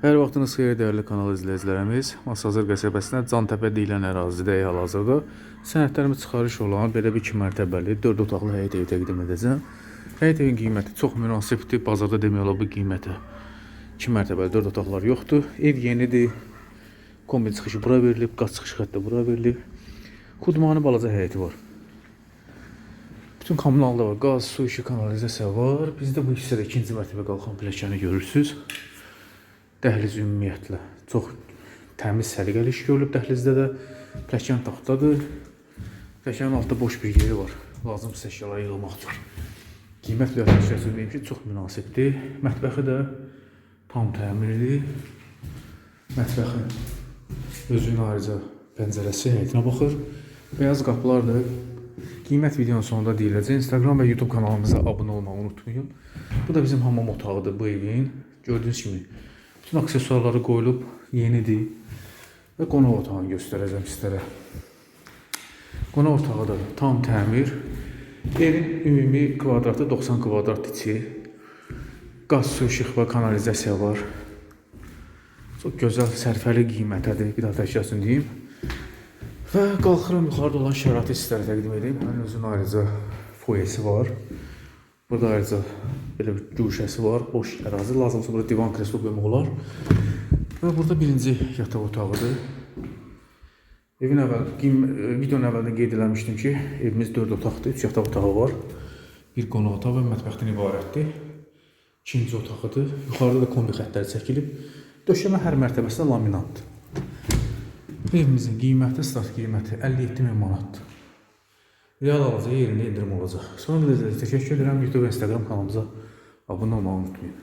Hər vaxtınız xeyir dəyərli kanal izləyicilərimiz. Masazır qəsəbəsində Cantəpə deyilən ərazidə hal-hazırda sənədlərimi çıxarış olan belə bir 2 mərtəbəli 4 otaqlı həyət evi təqdim edəcəm. Həyət evin qiyməti çox münasibdir. Bazarda demək olar bu qiymətə 2 mərtəbəli 4 otaqlar yoxdur. Ev yenidir. Kombi çıxışı bura verilib, qaz çıxış xətti bura verilib. Xudmanı balaca həyəti var. Bütün kommunalda var. Qaz, su, işıq, kanalizasiya var. Bizdə bu hissədə ikinci mərtəbə qalxan pilləkəni görürsüz. Dəhliz ümumiyyətlə çox təmiz, səliqəli iş görülüb dəhlizdə də. Pilləkən taxtadır. Pilləkənin altında boş bir yeri var. Lazımsız əşyaları yığmaq üçün. Qiymət lövhəsi deyim ki, çox münasibdir. Mətbəxi də tam təmirli. Mətbəxin özünün ayrıca pəncərəsi həyətinə baxır. Beyaz qapılar da qiymət videonun sonunda deyiləcək. Instagram və YouTube kanalımıza abunə olmağı unutmayın. Bu da bizim hamam otağıdır bu evin. Gördüyünüz kimi bütün aksesuarları qoyulub, yenidir. Və qonaq otağını göstərəcəm sizlərə. Qonaq otağı da tam təmir. Evin ümumi kvadratı 90 kvadrat içi. Qaz, su, işıq və kanalizasiya var. Çox gözəl, sərfəli qiymətədir. Bir daha təkrar üçün deyim. Və qalxıram yuxarıda olan şəraiti sizlərə təqdim edeyim. Həmin özünün ayrıca foyesi var. Burada ayrıca belə bir güşəsi var, boş ərazi. Lazımsa burada divan kreslo qoymaq olar. Və burada birinci yataq otağıdır. Evin əvvəl, e, videonun əvvəlində qeyd eləmişdim ki, evimiz 4 otaqdır, 3 yataq otağı var. Bir qonaq otağı və mətbəxdən ibarətdir. İkinci otağıdır. Yuxarıda da kombi xəttləri çəkilib. Döşəmə hər mərtəbəsində laminatdır. Evimizin qiyməti, start qiyməti 57 min manatdır. Real alacağı yerində indirim olacaq. Sonra da təşəkkür edirəm. YouTube Instagram kanalımıza abunə olmağı unutmayın.